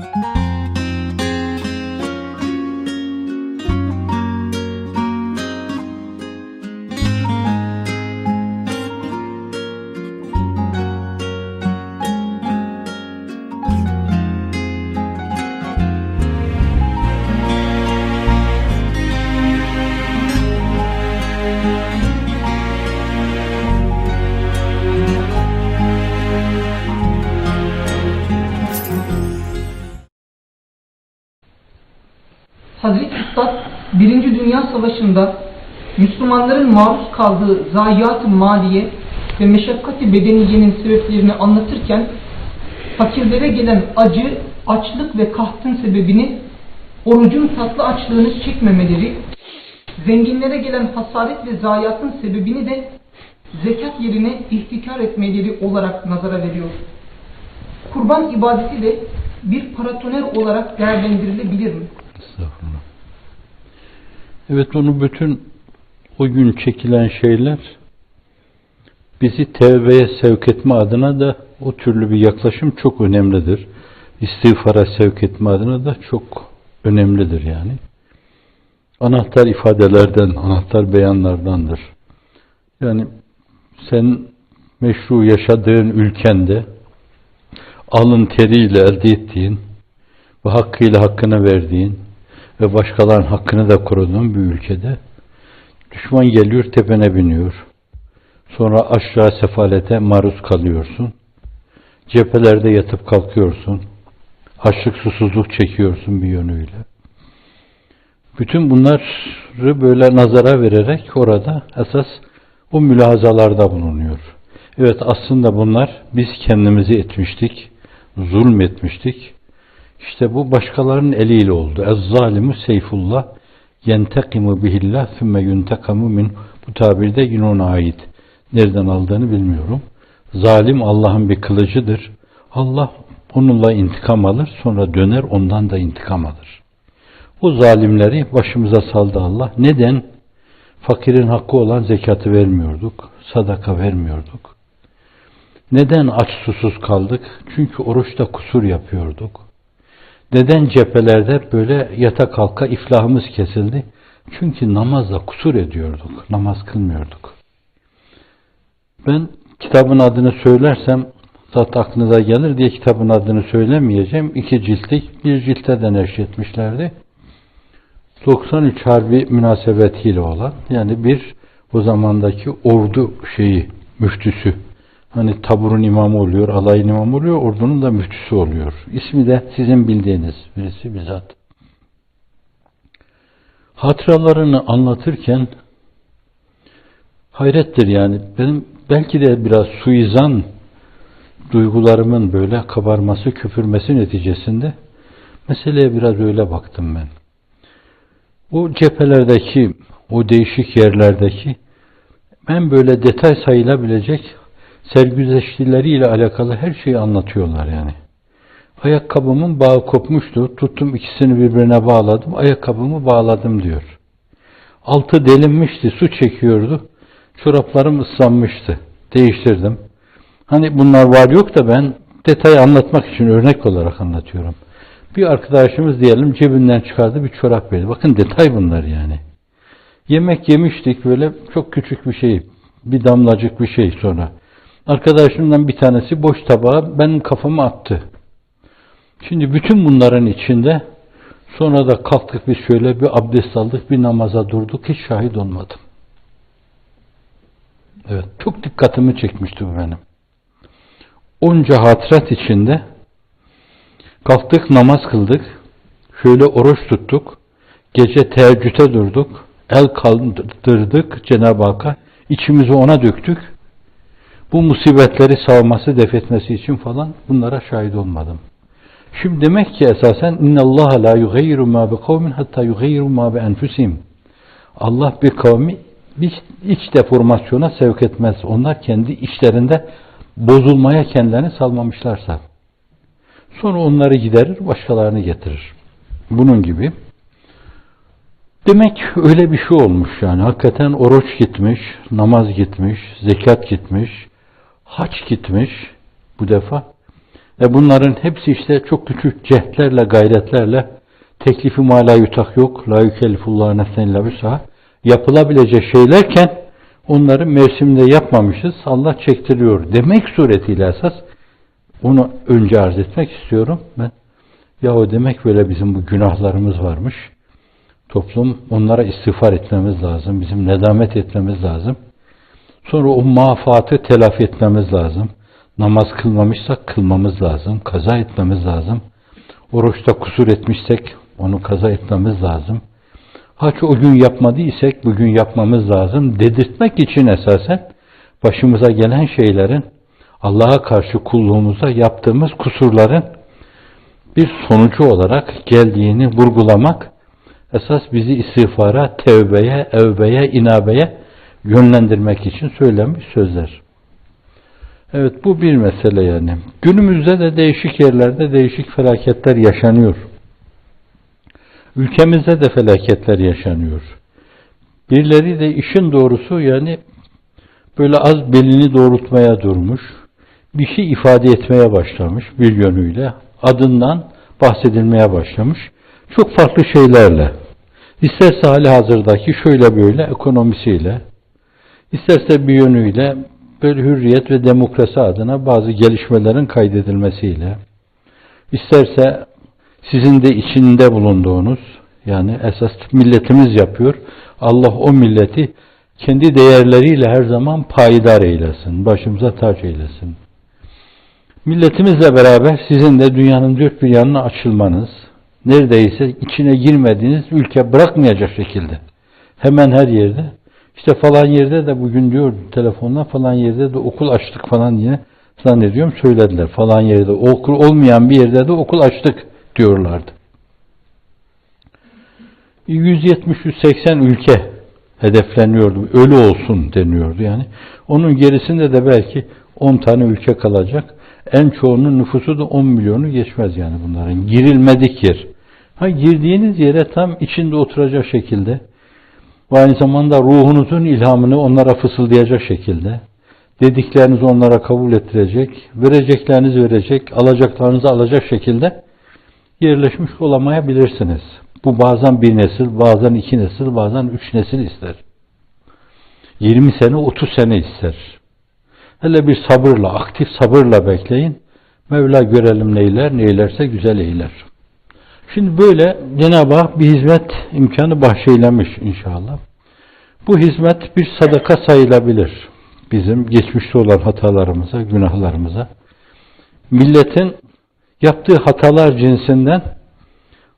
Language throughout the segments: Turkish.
Música Hazreti Üstad Birinci Dünya Savaşı'nda Müslümanların maruz kaldığı zayiat-ı maliye ve meşakkati bedeniyenin sebeplerini anlatırken fakirlere gelen acı, açlık ve kahtın sebebini orucun tatlı açlığını çekmemeleri, zenginlere gelen hasaret ve zayiatın sebebini de zekat yerine ihtikar etmeleri olarak nazara veriyor. Kurban ibadeti de bir paratoner olarak değerlendirilebilir mi? Estağfurullah. Evet onu bütün o gün çekilen şeyler bizi tevbeye sevk etme adına da o türlü bir yaklaşım çok önemlidir. İstiğfara sevk etme adına da çok önemlidir yani. Anahtar ifadelerden, anahtar beyanlardandır. Yani sen meşru yaşadığın ülkende alın teriyle elde ettiğin ve hakkıyla hakkını verdiğin ve başkalarının hakkını da koruduğun bir ülkede düşman geliyor tepene biniyor. Sonra aşağı sefalete maruz kalıyorsun. Cephelerde yatıp kalkıyorsun. Açlık susuzluk çekiyorsun bir yönüyle. Bütün bunları böyle nazara vererek orada esas o mülahazalarda bulunuyor. Evet aslında bunlar biz kendimizi etmiştik, zulmetmiştik. İşte bu başkalarının eliyle oldu. Ez-zalimu seyfullah yentekimu bihillah sümme yuntekamu min bu tabirde yine ona ait. Nereden aldığını bilmiyorum. Zalim Allah'ın bir kılıcıdır. Allah onunla intikam alır sonra döner ondan da intikam alır. O zalimleri başımıza saldı Allah. Neden? Fakirin hakkı olan zekatı vermiyorduk. Sadaka vermiyorduk. Neden aç susuz kaldık? Çünkü oruçta kusur yapıyorduk. Neden cephelerde böyle yata kalka iflahımız kesildi? Çünkü namazla kusur ediyorduk. Namaz kılmıyorduk. Ben kitabın adını söylersem zat aklınıza gelir diye kitabın adını söylemeyeceğim. İki ciltlik bir cilte de neşretmişlerdi. 93 Harbi münasebetiyle olan yani bir o zamandaki ordu şeyi müftüsü Hani taburun imamı oluyor, alayın imamı oluyor, ordunun da müftüsü oluyor. İsmi de sizin bildiğiniz birisi bizzat. Hatıralarını anlatırken hayrettir yani. Benim belki de biraz suizan duygularımın böyle kabarması, köpürmesi neticesinde meseleye biraz öyle baktım ben. O cephelerdeki, o değişik yerlerdeki ben böyle detay sayılabilecek sergüzeştileriyle alakalı her şeyi anlatıyorlar yani. Ayakkabımın bağı kopmuştu. Tuttum ikisini birbirine bağladım. Ayakkabımı bağladım diyor. Altı delinmişti. Su çekiyordu. Çoraplarım ıslanmıştı. Değiştirdim. Hani bunlar var yok da ben detayı anlatmak için örnek olarak anlatıyorum. Bir arkadaşımız diyelim cebinden çıkardı bir çorap verdi. Bakın detay bunlar yani. Yemek yemiştik böyle çok küçük bir şey. Bir damlacık bir şey sonra. Arkadaşımdan bir tanesi boş tabağı benim kafama attı. Şimdi bütün bunların içinde sonra da kalktık biz şöyle bir abdest aldık, bir namaza durduk, hiç şahit olmadım. Evet, çok dikkatimi çekmişti bu benim. Onca hatırat içinde kalktık, namaz kıldık, şöyle oruç tuttuk, gece teheccüde durduk, el kaldırdık Cenab-ı Hakk'a, içimizi ona döktük, bu musibetleri savması, defetmesi için falan bunlara şahit olmadım. Şimdi demek ki esasen inna Allah la yugayyiru ma bi kavmin hatta yugayyiru ma bi. Allah bir kavmi bir iç deformasyona sevk etmez. Onlar kendi içlerinde bozulmaya kendilerini salmamışlarsa. Sonra onları giderir, başkalarını getirir. Bunun gibi. Demek öyle bir şey olmuş yani. Hakikaten oruç gitmiş, namaz gitmiş, zekat gitmiş, haç gitmiş bu defa. E bunların hepsi işte çok küçük cehdlerle, gayretlerle teklifi ma la yutak yok. La yükellifullah nefsen vüs'aha. Yapılabilecek şeylerken onları mevsimde yapmamışız. Allah çektiriyor demek suretiyle esas onu önce arz etmek istiyorum ben. Yahu demek böyle bizim bu günahlarımız varmış. Toplum onlara istiğfar etmemiz lazım. Bizim nedamet etmemiz lazım. Sonra o mafatı telafi etmemiz lazım. Namaz kılmamışsak kılmamız lazım. Kaza etmemiz lazım. Oruçta kusur etmişsek onu kaza etmemiz lazım. Haç o gün yapmadıysak bugün yapmamız lazım. Dedirtmek için esasen başımıza gelen şeylerin Allah'a karşı kulluğumuza yaptığımız kusurların bir sonucu olarak geldiğini vurgulamak esas bizi istiğfara, tevbeye, evbeye, inabeye yönlendirmek için söylenmiş sözler. Evet bu bir mesele yani. Günümüzde de değişik yerlerde değişik felaketler yaşanıyor. Ülkemizde de felaketler yaşanıyor. Birileri de işin doğrusu yani böyle az belini doğrultmaya durmuş, bir şey ifade etmeye başlamış bir yönüyle, adından bahsedilmeye başlamış. Çok farklı şeylerle. İsterse hali hazırdaki şöyle böyle ekonomisiyle, isterse bir yönüyle böyle hürriyet ve demokrasi adına bazı gelişmelerin kaydedilmesiyle, isterse sizin de içinde bulunduğunuz, yani esas milletimiz yapıyor, Allah o milleti kendi değerleriyle her zaman payidar eylesin, başımıza taç eylesin. Milletimizle beraber sizin de dünyanın dört bir yanına açılmanız, neredeyse içine girmediğiniz ülke bırakmayacak şekilde, hemen her yerde, işte falan yerde de bugün diyor telefonla falan yerde de okul açtık falan diye zannediyorum söylediler. Falan yerde okul olmayan bir yerde de okul açtık diyorlardı. 170-180 ülke hedefleniyordu. Ölü olsun deniyordu yani. Onun gerisinde de belki 10 tane ülke kalacak. En çoğunun nüfusu da 10 milyonu geçmez yani bunların. Girilmedik yer. Ha girdiğiniz yere tam içinde oturacak şekilde ve aynı zamanda ruhunuzun ilhamını onlara fısıldayacak şekilde dediklerinizi onlara kabul ettirecek, vereceklerinizi verecek, alacaklarınızı alacak şekilde yerleşmiş olamayabilirsiniz. Bu bazen bir nesil, bazen iki nesil, bazen üç nesil ister. 20 sene, 30 sene ister. Hele bir sabırla, aktif sabırla bekleyin. Mevla görelim neyler, neylerse güzel eyler. Şimdi böyle Cenab-ı Hak bir hizmet imkanı bahşeylemiş inşallah. Bu hizmet bir sadaka sayılabilir. Bizim geçmişte olan hatalarımıza, günahlarımıza. Milletin yaptığı hatalar cinsinden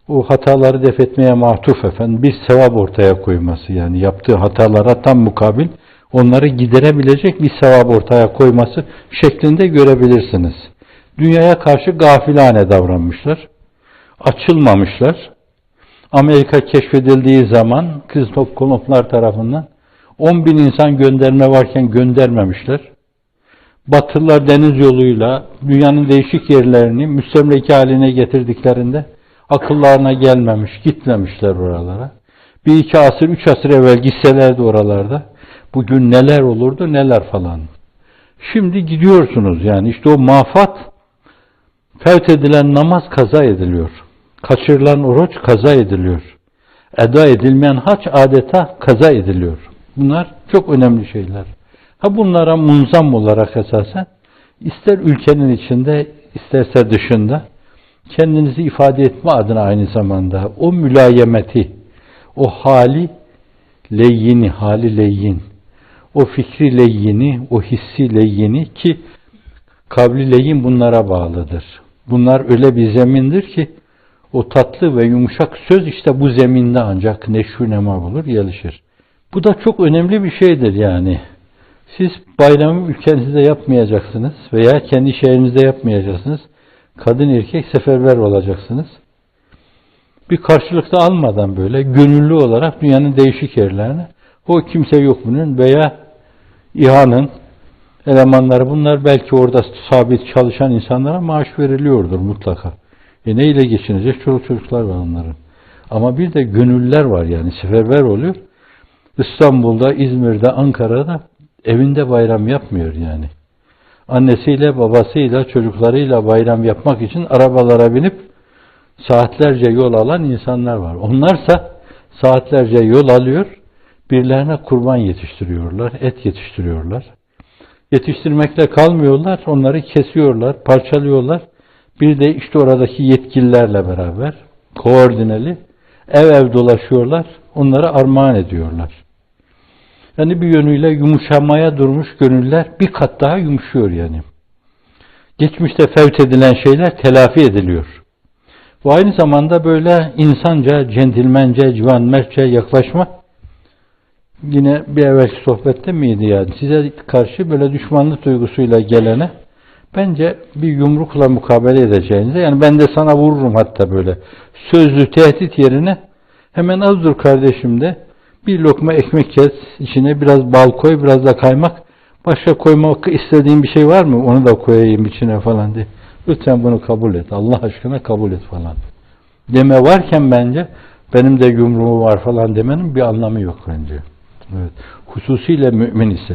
o hataları def etmeye matuf efendim bir sevap ortaya koyması yani yaptığı hatalara tam mukabil onları giderebilecek bir sevap ortaya koyması şeklinde görebilirsiniz. Dünyaya karşı gafilane davranmışlar. Açılmamışlar. Amerika keşfedildiği zaman kız kolonlar tarafından 10 bin insan gönderme varken göndermemişler. Batılılar deniz yoluyla dünyanın değişik yerlerini müstemleke haline getirdiklerinde akıllarına gelmemiş, gitmemişler oralara. Bir iki asır, üç asır evvel gitselerdi oralarda bugün neler olurdu neler falan. Şimdi gidiyorsunuz yani işte o mafat fevt edilen namaz kaza ediliyor. Kaçırılan oruç kaza ediliyor. Eda edilmeyen haç adeta kaza ediliyor. Bunlar çok önemli şeyler. Ha bunlara munzam olarak esasen ister ülkenin içinde isterse dışında kendinizi ifade etme adına aynı zamanda o mülayemeti, o hali leyyini, hali leyyin, o fikri leyyini, o hissi leyyini ki kavli leyyin bunlara bağlıdır. Bunlar öyle bir zemindir ki o tatlı ve yumuşak söz işte bu zeminde ancak neşru nema bulur, gelişir. Bu da çok önemli bir şeydir yani. Siz bayramı ülkenizde yapmayacaksınız veya kendi şehrinizde yapmayacaksınız. Kadın erkek seferber olacaksınız. Bir karşılıkta almadan böyle gönüllü olarak dünyanın değişik yerlerine o kimse yok bunun veya İHA'nın elemanları bunlar belki orada sabit çalışan insanlara maaş veriliyordur mutlaka. E neyle geçinecek? Çoluk çocuklar var onların. Ama bir de gönüller var yani seferber oluyor. İstanbul'da, İzmir'de, Ankara'da evinde bayram yapmıyor yani. annesiyle, babasıyla, çocuklarıyla bayram yapmak için arabalara binip saatlerce yol alan insanlar var. Onlarsa saatlerce yol alıyor, birilerine kurban yetiştiriyorlar, et yetiştiriyorlar. Yetiştirmekle kalmıyorlar, onları kesiyorlar, parçalıyorlar. Bir de işte oradaki yetkililerle beraber koordineli ev ev dolaşıyorlar, onları armağan ediyorlar. Yani bir yönüyle yumuşamaya durmuş gönüller bir kat daha yumuşuyor yani. Geçmişte fevt edilen şeyler telafi ediliyor. Bu aynı zamanda böyle insanca, centilmence, civan mertçe yaklaşma yine bir evvelki sohbette miydi yani size karşı böyle düşmanlık duygusuyla gelene bence bir yumrukla mukabele edeceğinize yani ben de sana vururum hatta böyle sözlü tehdit yerine hemen az dur kardeşim de bir lokma ekmek kes içine biraz bal koy biraz da kaymak başka koymak istediğin bir şey var mı onu da koyayım içine falan diye lütfen bunu kabul et Allah aşkına kabul et falan deme varken bence benim de yumruğum var falan demenin bir anlamı yok bence. Evet. Hususiyle mümin ise.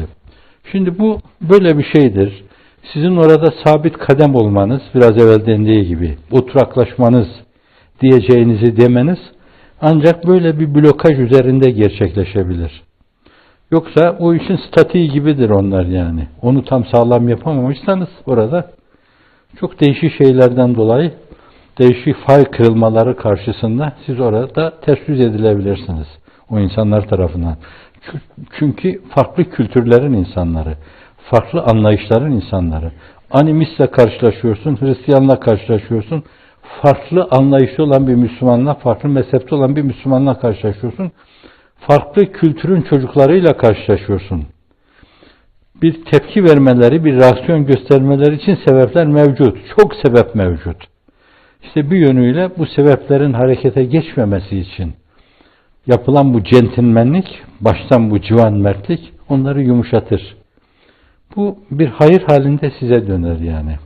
Şimdi bu böyle bir şeydir. Sizin orada sabit kadem olmanız, biraz evvel dendiği gibi, oturaklaşmanız diyeceğinizi demeniz ancak böyle bir blokaj üzerinde gerçekleşebilir. Yoksa o işin statiği gibidir onlar yani. Onu tam sağlam yapamamışsanız orada çok değişik şeylerden dolayı değişik fay kırılmaları karşısında siz orada ters yüz edilebilirsiniz o insanlar tarafından. Çünkü farklı kültürlerin insanları, farklı anlayışların insanları. Animistle karşılaşıyorsun, Hristiyanla karşılaşıyorsun, farklı anlayışlı olan bir Müslümanla, farklı mezhepte olan bir Müslümanla karşılaşıyorsun. Farklı kültürün çocuklarıyla karşılaşıyorsun. Bir tepki vermeleri, bir reaksiyon göstermeleri için sebepler mevcut. Çok sebep mevcut. İşte bir yönüyle bu sebeplerin harekete geçmemesi için yapılan bu centilmenlik, baştan bu civan mertlik onları yumuşatır. Bu bir hayır halinde size döner yani.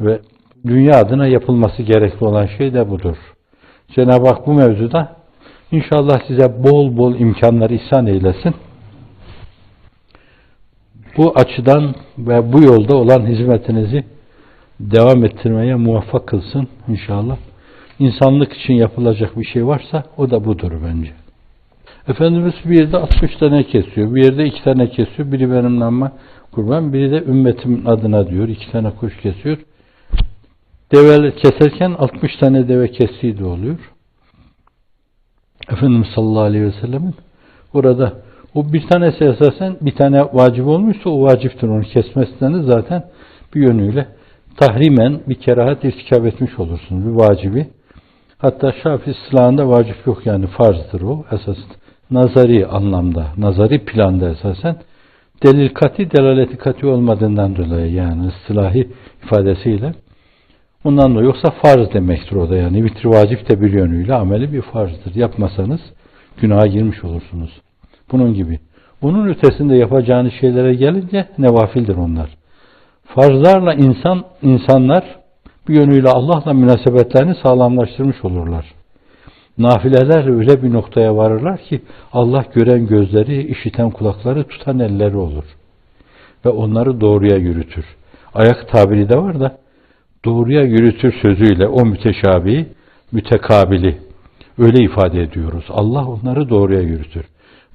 Ve dünya adına yapılması gerekli olan şey de budur. Cenab-ı Hak bu mevzuda inşallah size bol bol imkanlar ihsan eylesin. Bu açıdan ve bu yolda olan hizmetinizi devam ettirmeye muvaffak kılsın inşallah. İnsanlık için yapılacak bir şey varsa o da budur bence. Efendimiz bir yerde 60 tane kesiyor, bir yerde 2 tane kesiyor. Biri benim namıma kurban, biri de ümmetimin adına diyor. 2 tane kuş kesiyor. Develer keserken 60 tane deve kestiği de oluyor. Efendimiz sallallahu aleyhi ve sellemin orada o bir tanesi esasen bir tane vacip olmuşsa o vaciptir onu kesmesinden zaten bir yönüyle tahrimen bir kerahat irtikap etmiş olursunuz. Bir vacibi. Hatta Şafii silahında vacip yok yani farzdır o esas nazari anlamda, nazari planda esasen delil kati, delaleti kati olmadığından dolayı yani ıslahi ifadesiyle ondan dolayı yoksa farz demektir o da yani vitri vacip de bir yönüyle ameli bir farzdır. Yapmasanız günaha girmiş olursunuz. Bunun gibi. Bunun ötesinde yapacağınız şeylere gelince nevafildir onlar. Farzlarla insan insanlar bir yönüyle Allah'la münasebetlerini sağlamlaştırmış olurlar. Nafileler öyle bir noktaya varırlar ki Allah gören gözleri, işiten kulakları, tutan elleri olur. Ve onları doğruya yürütür. Ayak tabiri de var da doğruya yürütür sözüyle o müteşabihi, mütekabili öyle ifade ediyoruz. Allah onları doğruya yürütür.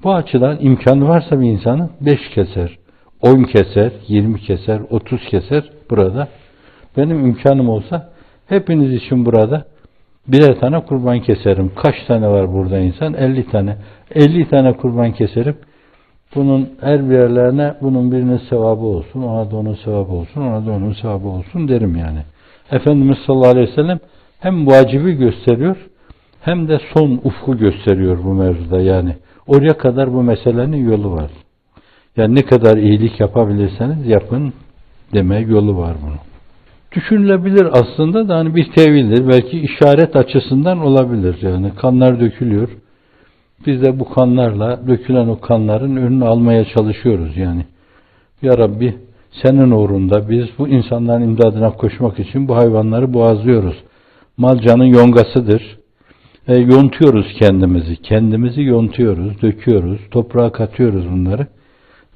Bu açıdan imkanı varsa bir insanın beş keser, on keser, yirmi keser, otuz keser burada. Benim imkanım olsa hepiniz için burada birer tane kurban keserim. Kaç tane var burada insan? 50 tane. 50 tane kurban keserim. Bunun her birerlerine bunun birinin sevabı olsun, ona da onun sevabı olsun, ona da onun sevabı olsun derim yani. Efendimiz sallallahu aleyhi ve sellem hem vacibi gösteriyor hem de son ufku gösteriyor bu mevzuda yani. Oraya kadar bu meselenin yolu var. Yani ne kadar iyilik yapabilirseniz yapın deme yolu var bunun. Düşünülebilir aslında da hani bir tevildir. Belki işaret açısından olabilir. Yani kanlar dökülüyor. Biz de bu kanlarla dökülen o kanların önünü almaya çalışıyoruz yani. Ya Rabbi senin uğrunda biz bu insanların imdadına koşmak için bu hayvanları boğazlıyoruz. Mal canın yongasıdır. E, yontuyoruz kendimizi. Kendimizi yontuyoruz, döküyoruz, toprağa katıyoruz bunları.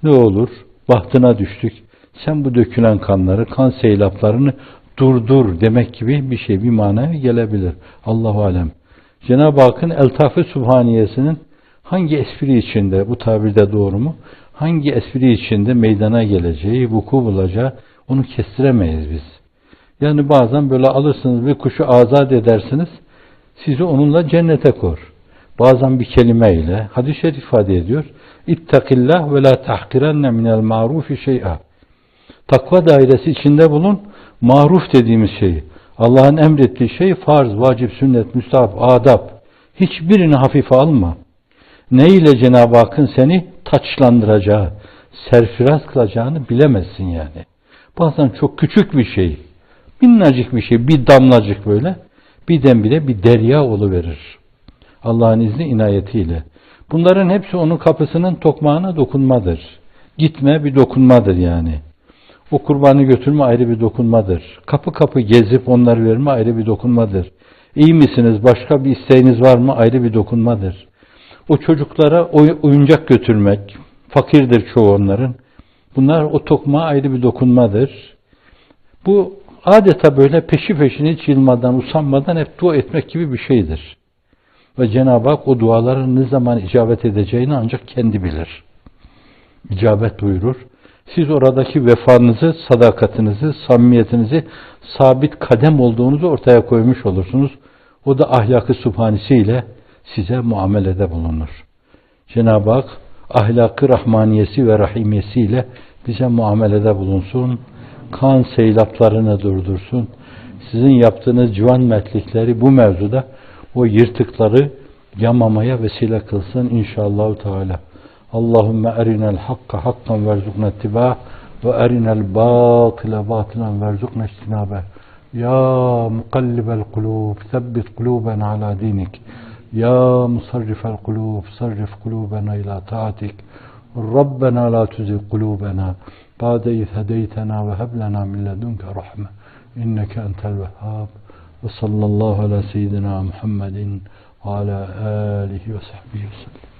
Ne olur? Bahtına düştük. Sen bu dökülen kanları, kan seylaplarını durdur demek gibi bir şey, bir manaya gelebilir. Allahu alem. Cenab-ı Hakk'ın Eltaf-ı Subhaniyesinin hangi espri içinde, bu tabirde doğru mu? Hangi espri içinde meydana geleceği, vuku bulacağı onu kestiremeyiz biz. Yani bazen böyle alırsınız bir kuşu azat edersiniz, sizi onunla cennete kor. Bazen bir kelimeyle, hadis-i şerif ifade ediyor. İttakillah ve la tahkirenne minel marufi şey'a. Takva dairesi içinde bulun, maruf dediğimiz şeyi, Allah'ın emrettiği şey farz, vacip, sünnet, müstahap, adab. Hiçbirini hafife alma. Ne ile Cenab-ı Hakk'ın seni taçlandıracağı, serfiraz kılacağını bilemezsin yani. Bazen çok küçük bir şey, minnacık bir şey, bir damlacık böyle, birdenbire bir derya verir. Allah'ın izni inayetiyle. Bunların hepsi onun kapısının tokmağına dokunmadır. Gitme bir dokunmadır yani. O kurbanı götürme ayrı bir dokunmadır. Kapı kapı gezip onları verme ayrı bir dokunmadır. İyi misiniz? Başka bir isteğiniz var mı? Ayrı bir dokunmadır. O çocuklara oy- oyuncak götürmek, fakirdir çoğu onların. Bunlar o tokmağa ayrı bir dokunmadır. Bu adeta böyle peşi peşine hiç yılmadan, usanmadan hep dua etmek gibi bir şeydir. Ve Cenab-ı Hak o duaların ne zaman icabet edeceğini ancak kendi bilir. İcabet buyurur. Siz oradaki vefanızı, sadakatinizi, samimiyetinizi sabit kadem olduğunuzu ortaya koymuş olursunuz. O da ahlakı subhanisiyle size muamelede bulunur. Cenab-ı Hak ahlakı rahmaniyesi ve rahimiyesiyle bize muamelede bulunsun. Kan seylaplarını durdursun. Sizin yaptığınız civan mertlikleri bu mevzuda o yırtıkları yamamaya vesile kılsın inşallah Teala. اللهم أرنا الحق حقا وارزقنا اتباعه وأرنا الباطل باطلا وارزقنا اجتنابه. يا مقلب القلوب ثبت قلوبنا على دينك. يا مصرف القلوب صرف قلوبنا إلى طاعتك. ربنا لا تزغ قلوبنا بعد إذ هديتنا وهب لنا من لدنك رحمة إنك أنت الوهاب. وصلى الله على سيدنا محمد وعلى آله وصحبه وسلم.